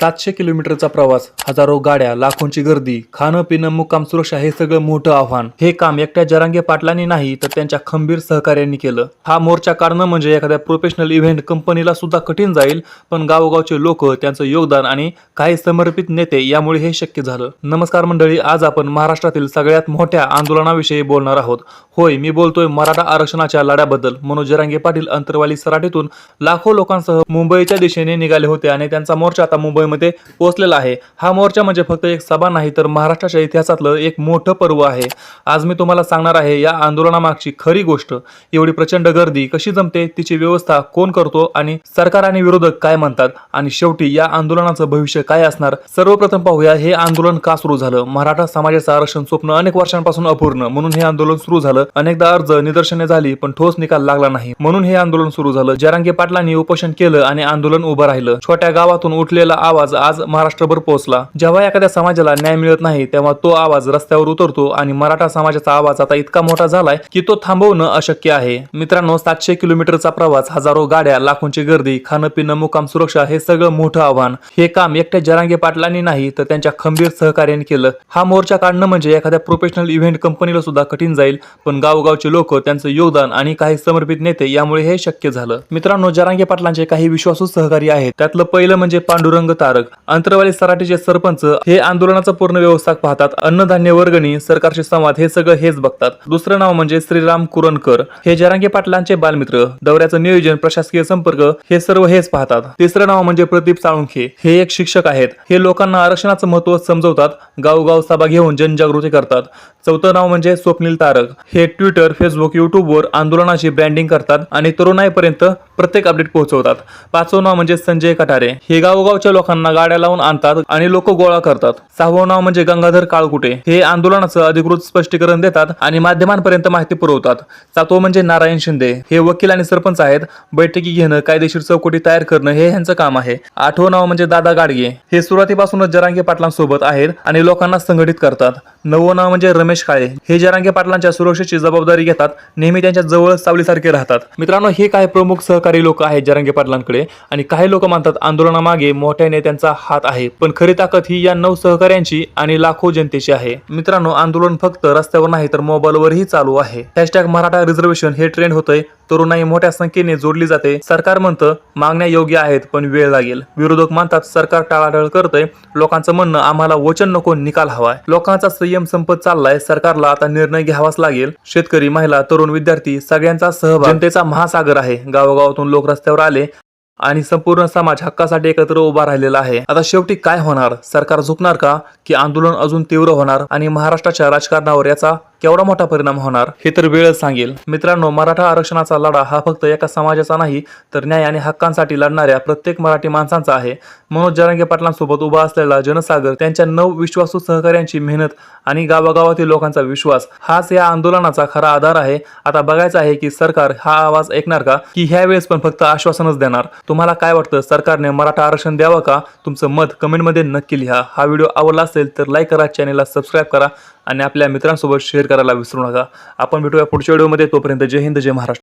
सातशे किलोमीटरचा प्रवास हजारो गाड्या लाखोंची गर्दी खाणं पिणं मुक्काम सुरक्षा हे सगळं मोठं आव्हान. हे काम एकट्या जरांगे पाटलांनी नाही तर त्यांच्या खंबीर सहकार्यांनी केलं. हा मोर्चा काढणं म्हणजे एखाद्या प्रोफेशनल इव्हेंट कंपनीला सुद्धा कठीण जाईल पण गावोगावचे लोक त्यांचं योगदान आणि काही समर्पित नेते यामुळे हे शक्य झालं. नमस्कार मंडळी आज आपण महाराष्ट्रातील सगळ्यात मोठ्या आंदोलनाविषयी बोलणार आहोत. होय मी बोलतोय मराठा आरक्षणाच्या लढ्याबद्दल. मनोज जरांगे पाटील अंतरवाली सराटीतून लाखो लोकांसह मुंबईच्या दिशेने निघाले होते आणि त्यांचा मोर्चा आता मुंबई मुंबईमध्ये पोहोचलेला आहे. हा मोर्चा म्हणजे फक्त एक सभा नाही तर महाराष्ट्राच्या इतिहासातलं एक मोठं पर्व आहे. आज मी तुम्हाला सांगणार आहे या आंदोलनामागची खरी गोष्ट. एवढी प्रचंड गर्दी कशी जमते तिची व्यवस्था कोण करतो आणि सरकार आणि विरोधक काय म्हणतात? आणि शेवटी या आंदोलनाचं भविष्य काय असणार? सर्वप्रथम पाहूया हे आंदोलन का सुरू झालं? मराठा समाजाचं आरक्षण स्वप्न अनेक वर्षांपासून अपूर्ण. म्हणून हे आंदोलन सुरू झालं. अनेकदा अर्ज निदर्शने झाली पण ठोस निकाल लागला नाही. म्हणून हे आंदोलन सुरू झालं. जरांगे पाटलांनी उपोषण केलं आणि आंदोलन उभं राहिलं. छोट्या गावातून उठलेला आवाज आज महाराष्ट्रभर पोहोचला. जेव्हा एखाद्या समाजाला न्याय मिळत नाही तेव्हा तो आवाज रस्त्यावर उतरतो आणि मराठा समाजाचा आवाज आता इतका मोठा झालाय की तो थांबवणं अशक्य आहे. मित्रांनो सातशे किलोमीटरचा प्रवास हजारो गाड्या लाखोंची गर्दी खाणं पिणं मुकाम सुरक्षा हे सगळं मोठं आव्हान. हे काम एकट्या जरांगे पाटलांनी नाही तर त्यांच्या खंबीर सहकार्याने केलं. हा मोर्चा काढणं म्हणजे एखाद्या प्रोफेशनल इव्हेंट कंपनीला सुद्धा कठीण जाईल पण गावगावचे लोक त्यांचं योगदान आणि काही समर्पित नेते यामुळे हे शक्य झालं. मित्रांनो जरांगे पाटलांचे काही विश्वासू सहकारी आहेत. त्यातलं पहिलं म्हणजे पांडुरंग तारक अंतरवाली सराठीचे सरपंच हे आंदोलनाचा पूर्ण व्यवस्था पाहतात. अन्नधान्य वर्गणी सरकारशी संवाद हे सगळं हेच बघतात. दुसरं नाव म्हणजे श्रीराम कुरणकर. हे जरांगे पाटलांचे बालमित्र. दौऱ्याचं नियोजन प्रशासकीय संपर्क हे सर्व हेच पाहतात. तिसरं नाव म्हणजे प्रदीप साळुंखे. हे एक शिक्षक आहेत. हे लोकांना आरक्षणाचं महत्त्व समजवतात. गावगाव सभा घेऊन जनजागृती करतात. चौथं नाव म्हणजे स्वप्नील तारक. हे ट्विटर फेसबुक युट्यूबवर आंदोलनाची ब्रँडिंग करतात आणि तरुणाईपर्यंत प्रत्येक अपडेट पोहोचवतात. पाचवं नाव म्हणजे संजय कटारे. हे गावोगावच्या लोकांना गाड्या लावून आणतात आणि लोक गोळा करतात. सहावं नाव म्हणजे गंगाधर काळकुटे. हे आंदोलनाचं अधिकृत स्पष्टीकरण देतात आणि माध्यमांपर्यंत माहिती पुरवतात. सातवं म्हणजे नारायण शिंदे. हे वकील आणि सरपंच आहेत. बैठकी घेणं कायदेशीर चौकटी तयार करणं हे ह्यांचं काम आहे. आठवं नाव म्हणजे दादा गाडगे. हे सुरुवातीपासूनच जरांगे पाटलांसोबत आहेत आणि लोकांना संघटित करतात. नवं नाव म्हणजे रमेश काळे. हे जरांगे पाटलांच्या सुरक्षेची जबाबदारी घेतात. नेहमी त्यांच्या जवळ सावलीसारखे राहतात. मित्रांनो हे काही प्रमुख सहकारी लोक आहेत जरांगे पाटलांकडे. आणि काही लोक मानतात आंदोलनामागे मोठ्या नेत्या नेत्यांचा हात आहे. पण खरी ताकद ही या नऊ सहकाऱ्यांची आणि लाखो जनतेची आहे. मित्रांनो आंदोलन फक्त रस्त्यावर नाही तर मोबाईलवरही चालू आहे. हॅशटॅग मराठा रिझर्वेशन हे ट्रेंड होतंय. तरुणाई मोठ्या संख्येने जोडली जाते. सरकार म्हणतं मागण्या योग्य आहेत पण वेळ लागेल. विरोधक मानतात सरकार टाळाटाळ करतंय. लोकांचं म्हणणं आम्हाला वचन नको निकाल हवाय. लोकांचा संयम संपत चाललाय. सरकारला आता निर्णय घ्यावाच लागेल. शेतकरी महिला तरुण विद्यार्थी सगळ्यांचा सहभाग जनतेचा महासागर आहे. गावोगावातून लोक रस्त्यावर आले. आणि संपूर्ण समाज हक्कासाठी एकत्र उभा राहिलेला आहे. आता शेवटी काय होणार? सरकार झुकणार का? की आंदोलन अजून तीव्र होणार? आणि महाराष्ट्राच्या राजकारणावर याचा केवढा मोठा परिणाम होणार हे तर वेळच सांगेल. मित्रांनो मराठा आरक्षणाचा लढा हा फक्त एका समाजाचा नाही तर न्याय आणि हक्कांसाठी लढणाऱ्या प्रत्येक मराठी माणसांचा आहे. मनोज जरांगे पाटलांसोबत उभा असलेला जनसागर त्यांच्या नऊ विश्वासू सहकाऱ्यांची मेहनत आणि गावागावातील लोकांचा विश्वास हाच या आंदोलनाचा खरा आधार आहे. आता बघायचं आहे की सरकार हा आवाज ऐकणार का की ह्या वेळेस पण फक्त आश्वासनच देणार? तुम्हाला काय वाटतं? सरकारने मराठा आरक्षण द्यावं का? तुमचं मत कमेंटमध्ये नक्की लिहा. हा व्हिडिओ आवडला असेल तर लाईक करा चॅनेलला सबस्क्राईब करा. आणि आपल्या मित्रांसोबत शेअर करायला विसरू नका. आपण भेटूया पुढच्या व्हिडिओमध्ये तोपर्यंत जय हिंद जय महाराष्ट्र.